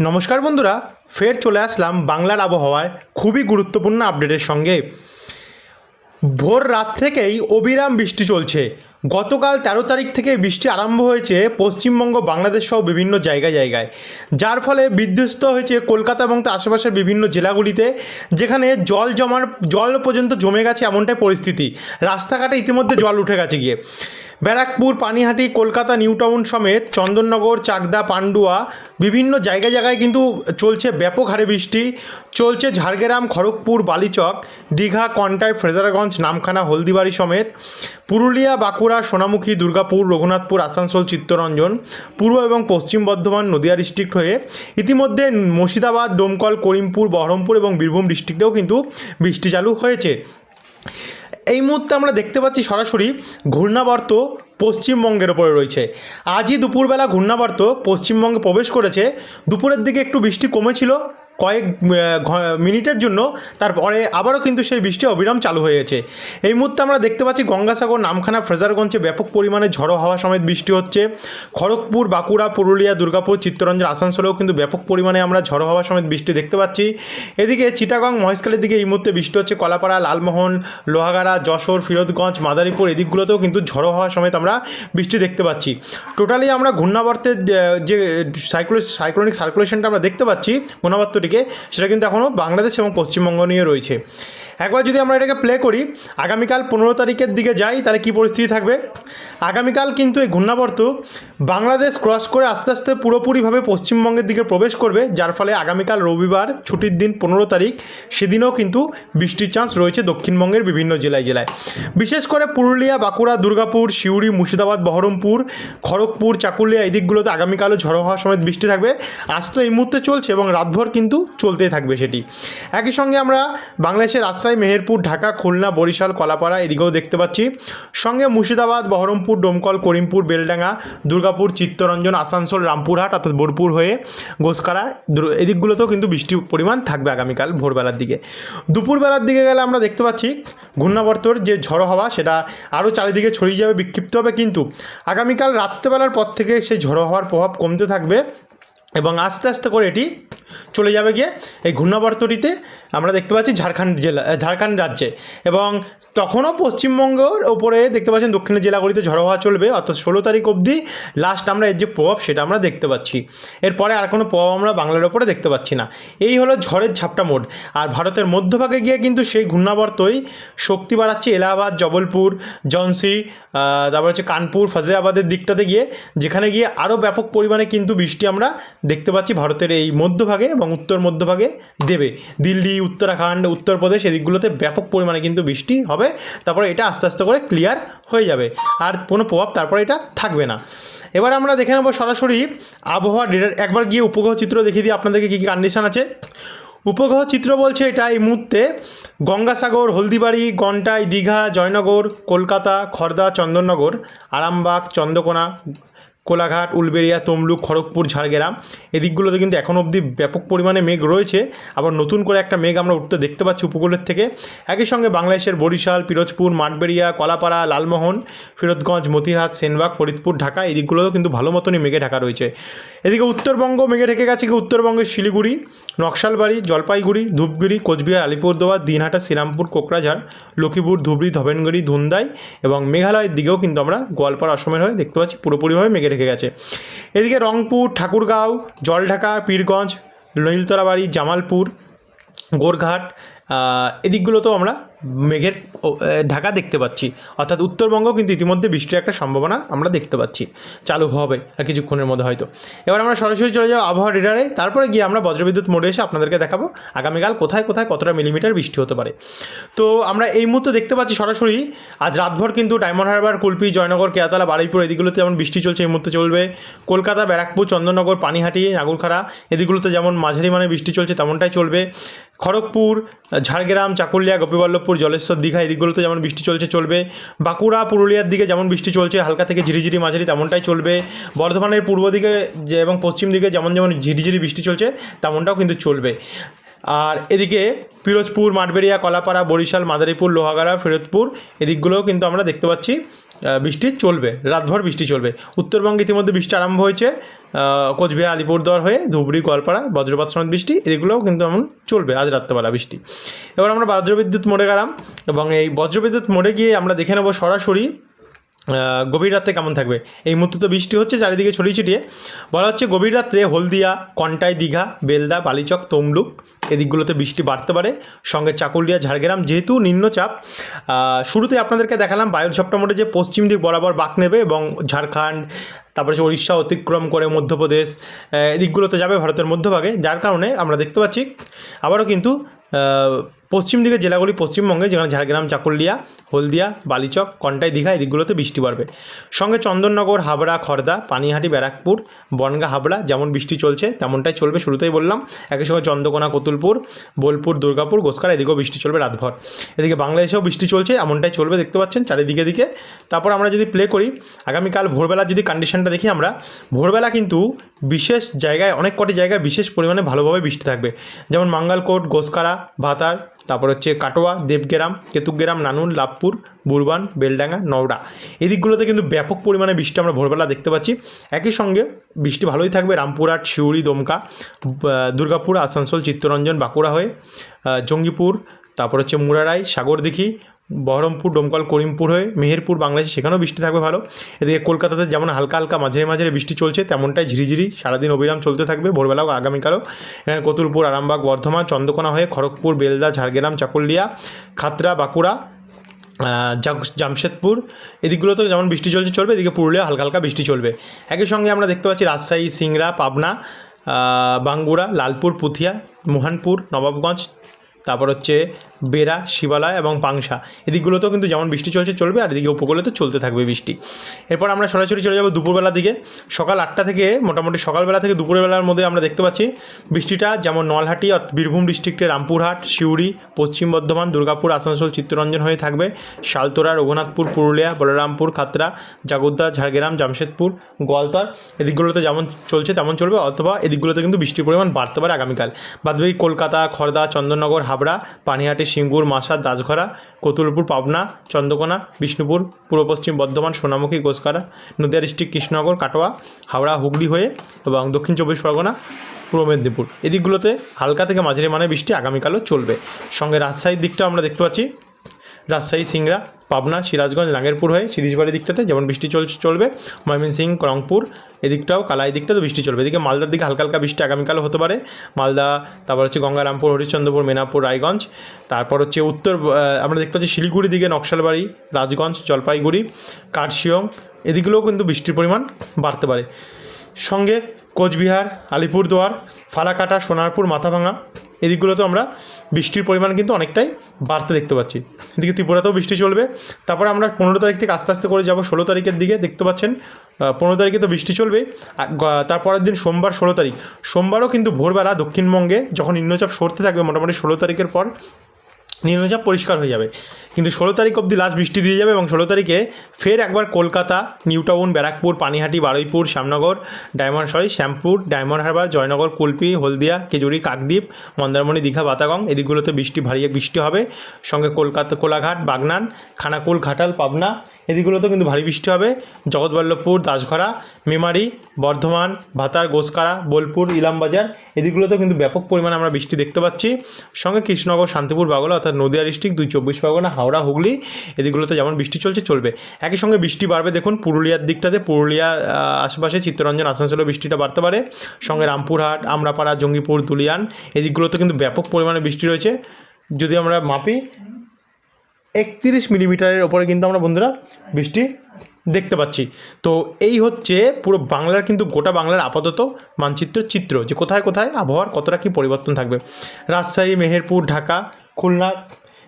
নমস্কার বন্ধুরা, ফের চলে আসলাম বাংলার আবহাওয়ার খুবই গুরুত্বপূর্ণ আপডেটের সঙ্গে। ভোর রাত থেকেই অবিরাম বৃষ্টি চলছে। গতকাল তেরো তারিখ থেকে বৃষ্টি আরম্ভ হয়েছে পশ্চিমবঙ্গ, বাংলাদেশ সহ বিভিন্ন জায়গা জায়গায়। যার ফলে বিধ্বস্ত হয়েছে কলকাতা এবং তার আশেপাশের বিভিন্ন জেলাগুলিতে, যেখানে জল জমার, জল পর্যন্ত জমে গেছে এমনটাই পরিস্থিতি। রাস্তাঘাটে ইতিমধ্যে জল উঠে গেছে গিয়ে। ব্যারাকপুর, পানিহাটি, কলকাতা, নিউ টাউন সমেত চন্দননগর, চাকদা, পান্ডুয়া বিভিন্ন জায়গায় জায়গায় কিন্তু চলছে ব্যাপক হারে বৃষ্টি। চলছে ঝাড়গ্রাম, খড়গপুর, বালিচক, দীঘা, কন্টাই, ফ্রেজারগঞ্জ, নামখানা, হলদিবাড়ি সমেত। পুরুলিয়া, বাঁকুড়া সোনামুখী, দুর্গাপুর, রঘুনাথপুর, আসানসোল, চিত্তরঞ্জন, পূর্ব এবং পশ্চিম বর্ধমান নদিয়া ডিস্ট্রিক্ট হয়ে ইতিমধ্যে মুর্শিদাবাদ, ডোমকল, করিমপুর, বহরমপুর এবং বীরভূম ডিস্ট্রিক্টেও কিন্তু বৃষ্টি চালু হয়েছে। এই মুহূর্তে আমরা দেখতে পাচ্ছি সরাসরি ঘূর্ণাবর্ত পশ্চিমবঙ্গের ওপরে রয়েছে। আজই দুপুরবেলা ঘূর্ণাবর্ত পশ্চিমবঙ্গে প্রবেশ করেছে। দুপুরের দিকে একটু বৃষ্টি কমেছিল কয়েক মিনিটের জন্য তারপরে আবারও কিন্তু সেই বৃষ্টি অবিরাম চালু হয়েছে এই মুহূর্তে আমরা দেখতে পাচ্ছি গঙ্গাসাগর, নামখানা, ফ্রেজারগঞ্জে ব্যাপক পরিমাণে ঝড়ো হাওয়া সমেত বৃষ্টি হচ্ছে। খড়গপুর, বাঁকুড়া, পুরুলিয়া, দুর্গাপুর, চিত্তরঞ্জন, আসানসোলেও কিন্তু ব্যাপক পরিমাণে আমরা ঝড়ো হাওয়া সমেত বৃষ্টি দেখতে পাচ্ছি। এদিকে চিটাগং, মহেশখালীর দিকে এই মুহূর্তে বৃষ্টি হচ্ছে। কলাপাড়া, লালমোহন, লোহাগাড়া, যশোর, ফিরোজগঞ্জ, মাদারীপুর এদিকগুলোতেও কিন্তু ঝড়ো হাওয়া সমেত আমরা বৃষ্টি দেখতে পাচ্ছি। টোটালি আমরা ঘূর্ণাবর্তের যে- সাইক্লো সাইক্লোনিক সার্কুলেশনটা আমরা দেখতে পাচ্ছি ঘূর্ণাবর্তটিকে সেটা কিন্তু এখনও বাংলাদেশ এবং পশ্চিমবঙ্গ নিয়ে রয়েছে। একবার যদি আমরা এটাকে প্লে করি, আগামীকাল পনেরো তারিখের দিকে যাই, তাহলে কী পরিস্থিতি থাকবে? আগামীকাল কিন্তু এই ঘূর্ণাবর্ত বাংলাদেশ ক্রস করে আস্তে আস্তে পুরোপুরিভাবে পশ্চিমবঙ্গের দিকে প্রবেশ করবে, যার ফলে আগামীকাল রবিবার ছুটির দিন পনেরো তারিখ, সেদিনও কিন্তু বৃষ্টির চান্স রয়েছে দক্ষিণবঙ্গের বিভিন্ন জেলায় জেলায়। বিশেষ করে পুরুলিয়া, বাঁকুড়া, দুর্গাপুর, সিউড়ি, মুর্শিদাবাদ, বহরমপুর, খড়গপুর, চাকুলিয়া, এই দিকগুলোতে আগামীকালও ঝড়ো হওয়ার সময় বৃষ্টি থাকবে। আজ তো এই মুহূর্তে চলছে এবং রাতভর কিন্তু চলতেই থাকবে সেটি। একই সঙ্গে আমরা বাংলাদেশের রাজশাহী মেহেরপুর, ঢাকা, খুলনা, বরিশাল, কলাপাড়া এদিকেও দেখতে পাচ্ছি। সঙ্গে মুর্শিদাবাদ, বহরমপুর, ডোমকল, করিমপুর, বেলডাঙ্গা, দুর্গাপুর, চিত্তরঞ্জন, আসানসোল, রামপুরহাট অর্থাৎ বোলপুর হয়ে গোসকারা এদিকগুলোতেও কিন্তু বৃষ্টির পরিমাণ থাকবে আগামীকাল ভোরবেলার দিকে। দুপুরবেলার দিকে গেলে আমরা দেখতে পাচ্ছি ঘূর্ণাবর্তর যে ঝড়ো হাওয়া, সেটা আরও চারিদিকে ছড়িয়ে যাবে, বিক্ষিপ্ত হবে কিন্তু আগামীকাল রাত্রেবেলার পর থেকে সেই ঝড়ো হওয়ার প্রভাব কমতে থাকবে। এবং আস্তে আস্তে করে এটি চলে যাবে গিয়ে এই ঘূর্ণাবর্তটিতে আমরা দেখতে পাচ্ছি ঝাড়খণ্ড জেলা ঝাড়খণ্ড রাজ্যে। এবং তখনও পশ্চিমবঙ্গের ওপরে দেখতে পাচ্ছেন দক্ষিণের জেলাগুলিতে ঝড়ো হওয়া চলবে, অর্থাৎ ষোলো তারিখ অবধি লাস্ট আমরা এর যে প্রভাব সেটা আমরা দেখতে পাচ্ছি। এরপরে আর কোনো প্রভাব আমরা বাংলার ওপরে দেখতে পাচ্ছি না। এই হলো ঝড়ের ঝাপটা মোড। আর ভারতের মধ্যভাগে গিয়ে কিন্তু সেই ঘূর্ণাবর্তই শক্তি বাড়াচ্ছে এলাহাবাদ, জবলপুর জনসি তারপর হচ্ছে কানপুর ফাজিয়াবাদের দিকটাতে গিয়ে, যেখানে গিয়ে আরও ব্যাপক পরিমাণে কিন্তু বৃষ্টি আমরা দেখতে পাচ্ছি ভারতের এই মধ্যভাগে এবং উত্তর মধ্যভাগে দেবে। দিল্লি, উত্তরাখণ্ড, উত্তরপ্রদেশ এদিকগুলোতে ব্যাপক পরিমাণে কিন্তু বৃষ্টি হবে। তারপরে এটা আস্তে আস্তে করে ক্লিয়ার হয়ে যাবে। আর কোনো প্রভাব তারপরে এটা থাকবে না। এবার আমরা দেখে নেব সরাসরি আবহাওয়া ডেটার একবার গিয়ে উপগ্রহ চিত্র দেখিয়ে দিই, আপনাদেরকে কী কী কন্ডিশন আছে? উপগ্রহ চিত্র বলছে এটা এই মুহূর্তে গঙ্গাসাগর, হলদিবাড়ি, গন্টাই, দীঘা, জয়নগর, কলকাতা, খর্দা, চন্দননগর, আরামবাগ, চন্দ্রকোনা কোলাঘাট, উলবেড়িয়া, তমলুক, খড়গপুর, ঝাড়গ্রাম। এদিকগুলোতে কিন্তু এখন অবধি ব্যাপক পরিমাণে মেঘ রয়েছে। আবার নতুন করে একটা মেঘ আমরা উঠতে দেখতে পাচ্ছি উপকূলের থেকে। একই সঙ্গে বাংলাদেশের বরিশাল, পিরোজপুর, মাঠবেড়িয়া, কলাপাড়া, লালমোহন, ফিরোজগঞ্জ, মতিরহাট, সেনবাগ, ফরিদপুর, ঢাকা, এই দিকগুলোও কিন্তু ভালো মতনই মেঘে ঢাকা রয়েছে। এদিকে উত্তরবঙ্গ মেঘে ঢেকে গেছে কি উত্তরবঙ্গের শিলিগুড়ি, নকশালবাড়ি, জলপাইগুড়ি, ধূপগুড়ি, কোচবিহার, আলিপুরদুয়ার, দিনহাটা, শ্রীরামপুর, কোকরাঝাড়, লক্ষ্মীপুর, ধুবড়ি ধবেনগুড়ি ধুন্দাই এবং মেঘালয়ের দিকেও কিন্তু আমরা গোয়ালপাড়া অসমের হয়ে দেখতে পাচ্ছি পুরোপুরিভাবে মেঘে ঢেকে গেছে। এদিকে রংপুর ঠাকুরগাঁও জলঢাকা পীরগঞ্জ নীলতলাবাড়ি জামালপুর গোরঘাট এদিকগুলোতেও আমরা মেঘের ঢাকা দেখতে পাচ্ছি। অর্থাৎ উত্তরবঙ্গ কিন্তু ইতিমধ্যে বৃষ্টির একটা সম্ভাবনা আমরা দেখতে পাচ্ছি। চালু হবে আর কিছুক্ষণের মধ্যে হয়তো। এবার আমরা সরাসরি চলে যাব আবহাওয়া রেডারে তারপরে গিয়ে আমরা বজ্রবিদ্যুৎ মোড়ে এসে আপনাদেরকে দেখাবো আগামীকাল কোথায় কোথায় কতটা মিলিমিটার বৃষ্টি হতে পারে। তো আমরা এই মুহূর্তে দেখতে পাচ্ছি সরাসরি, আজ রাতভর কিন্তু ডায়মন্ড হারবার, কুলপি, জয়নগর, কেয়াতলা, বারুইপুর এদিকগুলোতে যেমন বৃষ্টি চলছে এই মুহূর্তে চলবে। কলকাতা, ব্যারাকপুর, চন্দননগর, পানিহাটি, নাগরখাড়া এদিকগুলোতে যেমন মাঝারি মানে বৃষ্টি চলছে তেমনটাই চলবে। খড়গপুর, ঝাড়গ্রাম, চাকুলিয়া, গোপীবল্লভপুর জলেশ্বর দীঘা এদিকগুলোতে যেমন বৃষ্টি চলছে, চলবে। বাঁকুড়া, পুরুলিয়ার দিকে যেমন বৃষ্টি চলছে, হালকা থেকে ঝিরিঝিরি মাঝারি তেমনটাই চলবে। বর্ধমানের পূর্ব দিকে যে এবং পশ্চিম দিকে যেমন যেমন ঝিরিঝিরি বৃষ্টি চলছে, তেমনটাও কিন্তু চলবে। আর এদিকে পিরোজপুর, মাঠবেড়িয়া, কলাপাড়া, বরিশাল, মাদারীপুর, লোহাগাড়া, ফিরোজপুর এদিকগুলোও কিন্তু আমরা দেখতে পাচ্ছি বৃষ্টি চলবে, রাতভর বৃষ্টি চলবে। উত্তরবঙ্গে ইতিমধ্যে বৃষ্টি আরম্ভ হয়েছে কোচবিহার, আলিপুরদুয়ার হয়ে ধুবড়ি, গোয়ালপাড়া, বজ্রপাত সমেত বৃষ্টি, এদিকগুলোও কিন্তু এমন চলবে আজ রাত্রেবেলা বৃষ্টি। এবার আমরা বজ্রবিদ্যুৎ মোড়ে গেলাম এবং এই বজ্রবিদ্যুৎ মোড়ে গিয়ে আমরা দেখে নেব সরাসরি গভীর রাতে কেমন থাকবে? এই মুহূর্তে তো বৃষ্টি হচ্ছে, চারিদিকে ছড়িয়ে ছিটিয়ে। বলা হচ্ছে গভীর রাত্রে হলদিয়া, কন্টাই, দীঘা, বেলদা, বালিচক, তমলুক এদিকগুলোতে বৃষ্টি বাড়তে পারে। সঙ্গে চাকুলিয়া, ঝাড়গ্রাম যেহেতু নিম্নচাপ শুরুতে আপনাদেরকে দেখালাম বায়ুর ঝপটা মোটে যে পশ্চিম দিক বরাবর বাঁক নেবে এবং ঝাড়খণ্ড, তারপরে হচ্ছে উড়িষ্যা অতিক্রম করে মধ্যপ্রদেশ এদিকগুলোতে যাবে ভারতের মধ্যভাগে, যার কারণে আমরা দেখতে পাচ্ছি, আবারও কিন্তু পশ্চিম দিকের জেলাগুলি পশ্চিমবঙ্গে, যেখানে ঝাড়গ্রাম, চাকুলিয়া, হলদিয়া, বালিচক, কন্টাই দীঘা এদিকগুলোতে বৃষ্টি বাড়বে। সঙ্গে চন্দননগর, হাবড়া খড়দা পানিহাটি, ব্যারাকপুর, বনগা, হাবড়া, যেমন বৃষ্টি চলছে, তেমনটাই চলবে, শুরুতেই বললাম। একই সঙ্গে চন্দ্রকোনা, কতুলপুর, বোলপুর, দুর্গাপুর গোসকারা এদিকেও বৃষ্টি চলবে রাতভর। এদিকে বাংলাদেশেও বৃষ্টি চলছে, এমনটাই চলবে, দেখতে পাচ্ছেন, চারিদিকে দিকে। তারপর আমরা যদি প্লে করি, আগামীকাল ভোরবেলা যদি কন্ডিশনটা দেখি আমরা, ভোরবেলা কিন্তু বিশেষ জায়গায়, অনেক কটি জায়গায় বিশেষ পরিমাণে ভালোভাবে বৃষ্টি থাকবে। যেমন মাঙ্গালকোট গোসকারা ভাতার তারপর হচ্ছে কাটোয়া, দেবগ্রাম, কেতুগ্রাম নানুন লাভপুর বুরবান, বেলডাঙ্গা, নওড়া। এই দিকগুলোতে কিন্তু ব্যাপক পরিমাণে বৃষ্টি আমরা ভোরবেলা দেখতে পাচ্ছি। একই সঙ্গে বৃষ্টি ভালোই থাকবে রামপুরহাট, শিউড়ি, দমকা দুর্গাপুর, আসানসোল, চিত্তরঞ্জন, বাঁকুড়া হয়ে জঙ্গিপুর, তারপর হচ্ছে মুরারাই, সাগরদিঘি বহরমপুর, ডোমকল, করিমপুর হয়ে মেহেরপুর, বাংলাদেশ সেখানেও বৃষ্টি থাকবে ভালো। এদিকে কলকাতাতে যেমন হালকা হালকা মাঝে মাঝে বৃষ্টি চলছে, তেমনটাই ঝিরিঝিরি সারাদিন অবিরাম চলতে থাকবে, ভোরবেলাও আগামীকালও। এখানে কতুলপুর, আরামবাগ, বর্ধমান, চন্দ্রকোনা হয়ে খড়গপুর, বেলদা, ঝাড়গ্রাম, চাকুলিয়া, খাতরা, বাঁকুড়া জামশেদপুর এদিকগুলোতে যেমন বৃষ্টি চলছে, চলবে। এদিকে পুরুলিয়া হালকা হালকা বৃষ্টি চলবে। একই সঙ্গে আমরা দেখতে পাচ্ছি রাজশাহী, সিংড়া, পাবনা বাঙ্গুড়া, লালপুর, পুথিয়া, মোহনপুর, নবাবগঞ্জ তারপর হচ্ছে বেড়া, শিবালয় এবং পাংশা। এদিকগুলোতেও কিন্তু যেমন বৃষ্টি চলছে, চলবে, আর এদিকে উপকূলেতে চলতে থাকবে বৃষ্টি। এরপর আমরা সরাসরি চলে যাব দুপুরবেলার দিকে। সকাল আটটা থেকে মোটামুটি সকালবেলা থেকে দুপুরবেলার মধ্যে আমরা দেখতে পাচ্ছি বৃষ্টিটা যেমন নলহাটি বীরভূম ডিস্ট্রিক্টে রামপুরহাট, সিউড়ি, পশ্চিম বর্ধমান, দুর্গাপুর, আসানসোল, চিত্তরঞ্জন হয়ে থাকবে। শালতোরা, রঘুনাথপুর, পুরুলিয়া, বলরামপুর, খাতড়া, জাগুদ্দা, ঝাড়গ্রাম, জামশেদপুর, গোয়ালতর। এদিকগুলোতে যেমন চলছে, তেমন চলবে, অথবা এদিকগুলোতে কিন্তু বৃষ্টির পরিমাণ বাড়তে পারে আগামীকাল। বাদবাকি কলকাতা খড়দা চন্দননগর হাবড়া, পানিহাটি, সিঙ্গুর মাসার দাসঘরা, কতুলপুর, পাবনা, চন্দ্রকোনা, বিষ্ণুপুর, পূর্ব পশ্চিম বর্ধমান, সোনামুখী গোসকারা নদিয়া ডিস্ট্রিক্ট, কৃষ্ণনগর, কাটোয়া হাওড়া হুগলি হয়ে এবং দক্ষিণ চব্বিশ পরগনা, পূর্ব মেদিনীপুর। এদিকগুলোতে হালকা থেকে মাঝারি মানে বৃষ্টি আগামীকালও চলবে। সঙ্গে রাজশাহীর দিকটাও আমরা দেখতে পাচ্ছি। রাজশাহী, সিংড়া, পাবনা, সিরাজগঞ্জ নাগেরপুর হয়ে সিরিজবাড়ি দিকটাতে যেমন বৃষ্টি চলছে চলবে, ময়মনসিংহ, রংপুর এদিকটাও কালাই দিকটাতেও বৃষ্টি চলবে। এদিকে মালদার দিকে হালকা হালকা বৃষ্টি আগামীকালও হতে পারে। মালদা, তারপর হচ্ছে গঙ্গারামপুর হরিশ্চন্দ্রপুর মেনাপুর রায়গঞ্জ। তারপর হচ্ছে উত্তর আমরা দেখতে পাচ্ছি শিলিগুড়ি দিকে নকশালবাড়ি, রাজগঞ্জ, জলপাইগুড়ি, কার্শিয়ং, এদিকগুলোও কিন্তু বৃষ্টির পরিমাণ বাড়তে পারে। সঙ্গে কোচবিহার, আলিপুরদুয়ার, ফালাকাটা, সোনারপুর মাথাভাঙা এদিকগুলোতেও আমরা বৃষ্টির পরিমাণ কিন্তু অনেকটাই বাড়তে দেখতে পাচ্ছি। এদিকে ত্রিপুরাতেও বৃষ্টি চলবে। তারপরে আমরা পনেরো তারিখ থেকে আস্তে আস্তে করে যাব ষোলো তারিখের দিকে, দেখতে পাচ্ছেন পনেরো তারিখে তো বৃষ্টি চলবে। তারপরের দিন সোমবার ষোলো তারিখ। সোমবারও কিন্তু ভোরবেলা দক্ষিণবঙ্গে যখন নিম্নচাপ সরতে থাকবে মোটামুটি ষোলো তারিখের পর নিম্নচাপ পরিষ্কার হয়ে যাবে। কিন্তু ষোলো তারিখ অবধি লাস্ট বৃষ্টি দিয়ে যাবে এবং ষোলো তারিখে ফের একবার Kolkata New Town Barrackpore, Panihati, Baruipur, Shyamnagar, Diamond sorry Shyampur, Diamond Harbour, Joynagar, Kulpi, Haldia Khejuri Kakdwip, Mandarmani, Digha, বাতাগং, এদিকগুলোতে বৃষ্টি ভারী, বৃষ্টি হবে। সঙ্গে কলকাতা, কোলাঘাট, বাগনান, খানাকুল, ঘাটাল, পাবনা এদিকগুলোতেও কিন্তু ভারী বৃষ্টি হবে। জগৎবল্লভপুর, দাসঘরা, মেমারি, বর্ধমান, ভাতার, গোসকারা, বোলপুর, ইলামবাজার এদিকগুলোতেও কিন্তু ব্যাপক পরিমাণে আমরা বৃষ্টি দেখতে পাচ্ছি। সঙ্গে কৃষ্ণনগর, শান্তিপুর, বাগলা অর্থাৎ নদিয়া ডিস্ট্রিক্ট, দুই চব্বিশ পরগনা, হাওড়া, হুগলি এদিকগুলোতে যেমন বৃষ্টি চলছে, চলবে। একই সঙ্গে বৃষ্টি বাড়বে, দেখুন পুরুলিয়ার দিকটাতে। পুরুলিয়ার আশেপাশে চিত্তরঞ্জন, আসানসোলে বৃষ্টিটা বাড়তে পারে। সঙ্গে রামপুরহাট, আমরাপাড়া, জঙ্গিপুর, দুলিয়ান এদিকগুলোতে কিন্তু ব্যাপক পরিমাণে বৃষ্টি রয়েছে। যদি আমরা মাপি একত্রিশ মিলিমিটারের ওপরে কিন্তু আমরা বন্ধুরা বৃষ্টি দেখতে পাচ্ছি। তো এই হচ্ছে পুরো বাংলার কিন্তু গোটা বাংলার আপাতত মানচিত্র চিত্র যে কোথায় কোথায় আবহাওয়ার কতটা কী পরিবর্তন থাকবে। রাজশাহী, মেহেরপুর, ঢাকা, খুলনা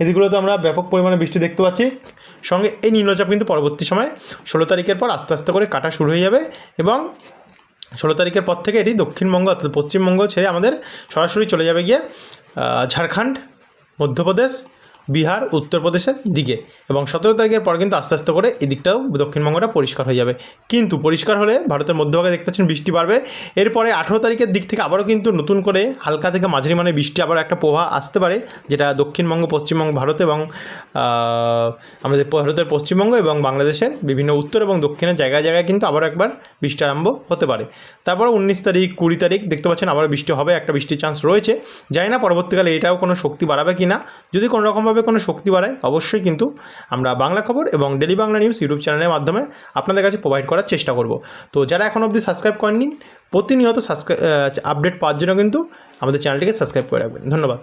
এদিকগুলোতে আমরা ব্যাপক পরিমাণে বৃষ্টি দেখতে পাচ্ছি। সঙ্গে এই নিম্নচাপ কিন্তু পরবর্তী সময়ে ষোলো তারিখের পর আস্তে আস্তে করে কাটা শুরু হয়ে যাবে এবং ষোলো তারিখের পর থেকে এটি দক্ষিণবঙ্গ অর্থাৎ পশ্চিমবঙ্গ ছেড়ে আমাদের সরাসরি চলে যাবে গিয়ে ঝাড়খণ্ড, মধ্যপ্রদেশ বিহার, উত্তরপ্রদেশের দিকে। এবং সতেরো তারিখের পর কিন্তু আস্তে আস্তে করে এদিকটাও দক্ষিণবঙ্গটা পরিষ্কার হয়ে যাবে। কিন্তু পরিষ্কার হলে ভারতের মধ্যভাগে দেখতে পাচ্ছেন বৃষ্টি বাড়বে। এরপরে আঠেরো তারিখের দিক থেকে আবারও কিন্তু নতুন করে হালকা থেকে মাঝারি মানে বৃষ্টি আবার একটা প্রভাব আসতে পারে, যেটা দক্ষিণবঙ্গ, পশ্চিমবঙ্গ, ভারত এবং আমাদের ভারতের পশ্চিমবঙ্গ এবং বাংলাদেশের বিভিন্ন উত্তর এবং দক্ষিণের জায়গায় জায়গায় কিন্তু আবার একবার বৃষ্টি আরম্ভ হতে পারে। তারপর উনিশ তারিখ, কুড়ি তারিখ দেখতে পাচ্ছেন আবার বৃষ্টি হবে, একটা বৃষ্টির চান্স রয়েছে। জানি না পরবর্তীকালে এটাও কোনো শক্তি বাড়াবে কি না যদি কোনো রকমভাবে কোনো শক্তি বাড়ায়, অবশ্যই কিন্তু আমরা বাংলা খবর এবং ডেলি বাংলা নিউজ ইউটিউব চ্যানেলের মাধ্যমে আপনাদের কাছে প্রোভাইড করার চেষ্টা করব। তো যারা এখন অবধি সাবস্ক্রাইব করেননি, প্রতিনিয়ত সাবস্ক্রাইব আপডেট পাওয়ার জন্য কিন্তু আমাদের চ্যানেলটিকে সাবস্ক্রাইব করে রাখবেন। ধন্যবাদ।